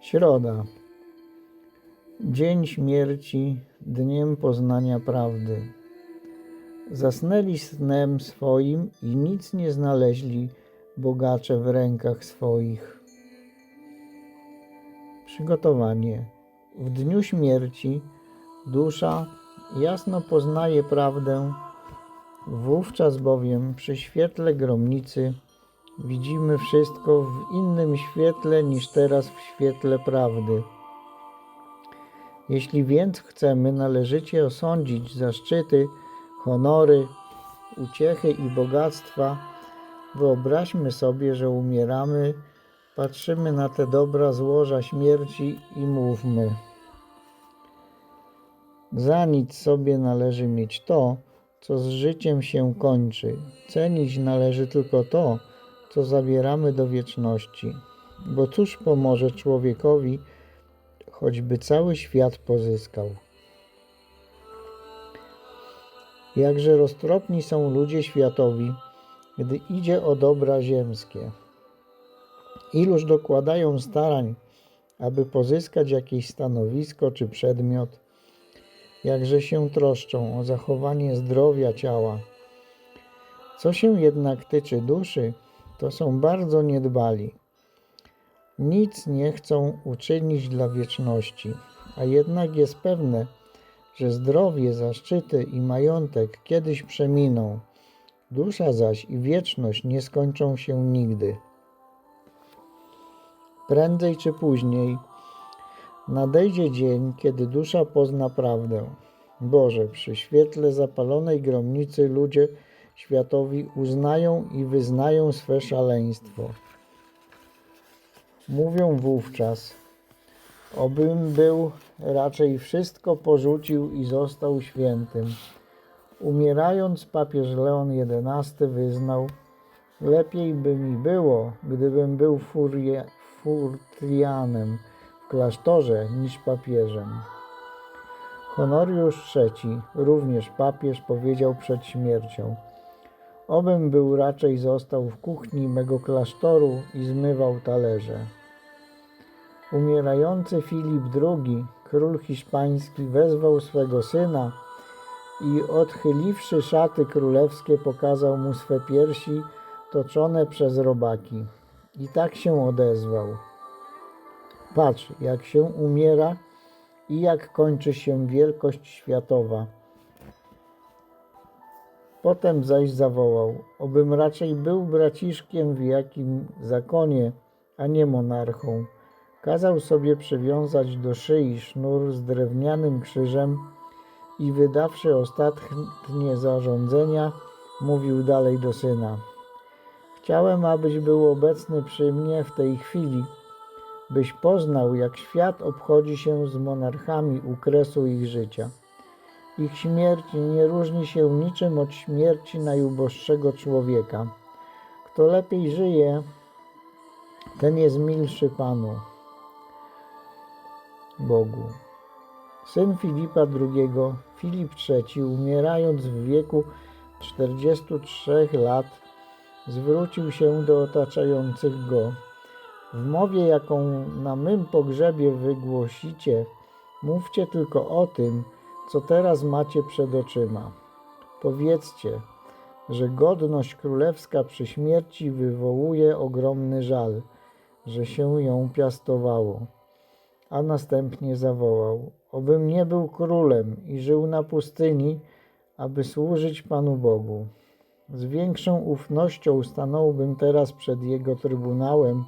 Środa. Dzień śmierci, dniem poznania prawdy. Zasnęli snem swoim i nic nie znaleźli bogacze w rękach swoich. Przygotowanie. W dniu śmierci dusza jasno poznaje prawdę, wówczas bowiem przy świetle gromnicy widzimy wszystko w innym świetle niż teraz w świetle prawdy. Jeśli więc chcemy należycie osądzić zaszczyty, honory, uciechy i bogactwa, wyobraźmy sobie, że umieramy, patrzymy na te dobra złoża śmierci i mówmy. Za nic sobie należy mieć to, co z życiem się kończy. Cenić należy tylko to, co zabieramy do wieczności. Bo cóż pomoże człowiekowi, choćby cały świat pozyskał? Jakże roztropni są ludzie światowi, gdy idzie o dobra ziemskie. Iluż dokładają starań, aby pozyskać jakieś stanowisko czy przedmiot, jakże się troszczą o zachowanie zdrowia ciała. Co się jednak tyczy duszy, to są bardzo niedbali. Nic nie chcą uczynić dla wieczności, a jednak jest pewne, że zdrowie, zaszczyty i majątek kiedyś przeminą, dusza zaś i wieczność nie skończą się nigdy. Prędzej czy później nadejdzie dzień, kiedy dusza pozna prawdę. Boże, przy świetle zapalonej gromnicy ludzie światowi uznają i wyznają swe szaleństwo. Mówią wówczas, obym był raczej wszystko porzucił i został świętym. Umierając papież Leon XI wyznał, lepiej by mi było, gdybym był furia, furtrianem w klasztorze niż papieżem. Honoriusz III, również papież, powiedział przed śmiercią – Obym był raczej został w kuchni mego klasztoru i zmywał talerze. Umierający Filip II, król hiszpański, wezwał swego syna i odchyliwszy szaty królewskie, pokazał mu swe piersi toczone przez robaki. I tak się odezwał. Patrz, jak się umiera i jak kończy się wielkość światowa. Potem zaś zawołał, obym raczej był braciszkiem w jakim zakonie, a nie monarchą. Kazał sobie przywiązać do szyi sznur z drewnianym krzyżem i wydawszy ostatnie zarządzenia, mówił dalej do syna. Chciałem, abyś był obecny przy mnie w tej chwili, byś poznał, jak świat obchodzi się z monarchami u kresu ich życia. Ich śmierć nie różni się niczym od śmierci najuboższego człowieka. Kto lepiej żyje, ten jest milszy Panu, Bogu. Syn Filipa II, Filip III, umierając w wieku 43 lat, zwrócił się do otaczających go. W mowie, jaką na mym pogrzebie wygłosicie, mówcie tylko o tym, co teraz macie przed oczyma. Powiedzcie, że godność królewska przy śmierci wywołuje ogromny żal, że się ją piastowało. A następnie zawołał: Obym nie był królem i żył na pustyni, aby służyć Panu Bogu. Z większą ufnością stanąłbym teraz przed Jego trybunałem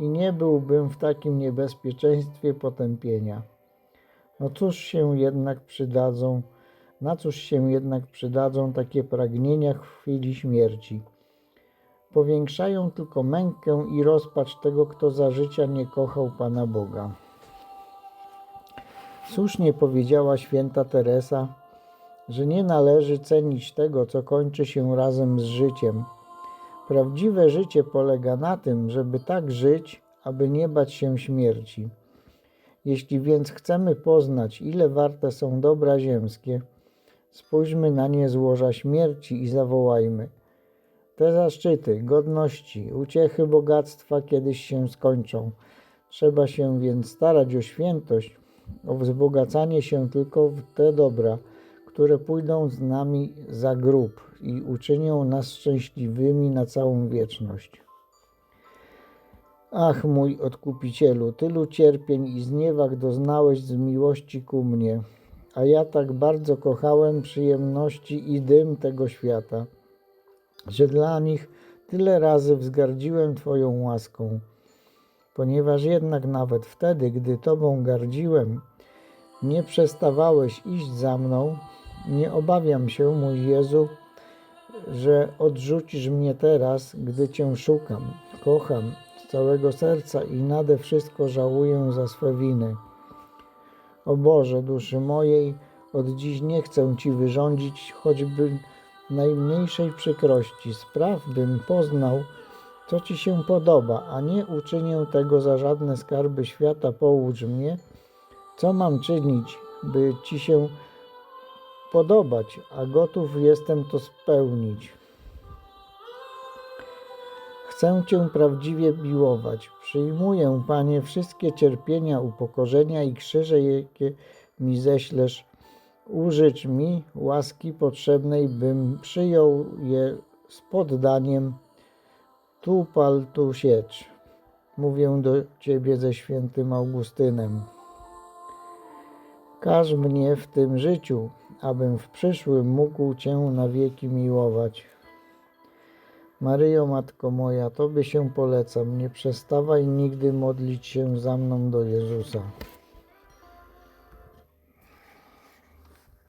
i nie byłbym w takim niebezpieczeństwie potępienia. No cóż się jednak przydadzą, na cóż się jednak przydadzą takie pragnienia w chwili śmierci? Powiększają tylko mękę i rozpacz tego, kto za życia nie kochał Pana Boga. Słusznie powiedziała święta Teresa, że nie należy cenić tego, co kończy się razem z życiem. Prawdziwe życie polega na tym, żeby tak żyć, aby nie bać się śmierci. Jeśli więc chcemy poznać, ile warte są dobra ziemskie, spójrzmy na nie złoża śmierci i zawołajmy. Te zaszczyty, godności, uciechy, bogactwa kiedyś się skończą. Trzeba się więc starać o świętość, o wzbogacanie się tylko w te dobra, które pójdą z nami za grób i uczynią nas szczęśliwymi na całą wieczność. Ach, mój odkupicielu, tylu cierpień i zniewag doznałeś z miłości ku mnie, a ja tak bardzo kochałem przyjemności i dym tego świata, że dla nich tyle razy wzgardziłem Twoją łaską. Ponieważ jednak nawet wtedy, gdy Tobą gardziłem, nie przestawałeś iść za mną, nie obawiam się, mój Jezu, że odrzucisz mnie teraz, gdy Cię szukam, kocham całego serca i nade wszystko żałuję za swe winy. O Boże, duszy mojej, od dziś nie chcę Ci wyrządzić choćby najmniejszej przykrości. Spraw, bym poznał, co Ci się podoba, a nie uczynię tego za żadne skarby świata. Poucz mnie, co mam czynić, by Ci się podobać, a gotów jestem to spełnić. Chcę Cię prawdziwie miłować. Przyjmuję, Panie, wszystkie cierpienia, upokorzenia i krzyże, jakie mi ześlesz. Użycz mi łaski potrzebnej, bym przyjął je z poddaniem. Tu pal, tu siecz. Mówię do Ciebie ze świętym Augustynem. Każ mnie w tym życiu, abym w przyszłym mógł Cię na wieki miłować. Maryjo, Matko moja, Tobie się polecam, nie przestawaj nigdy modlić się za mną do Jezusa.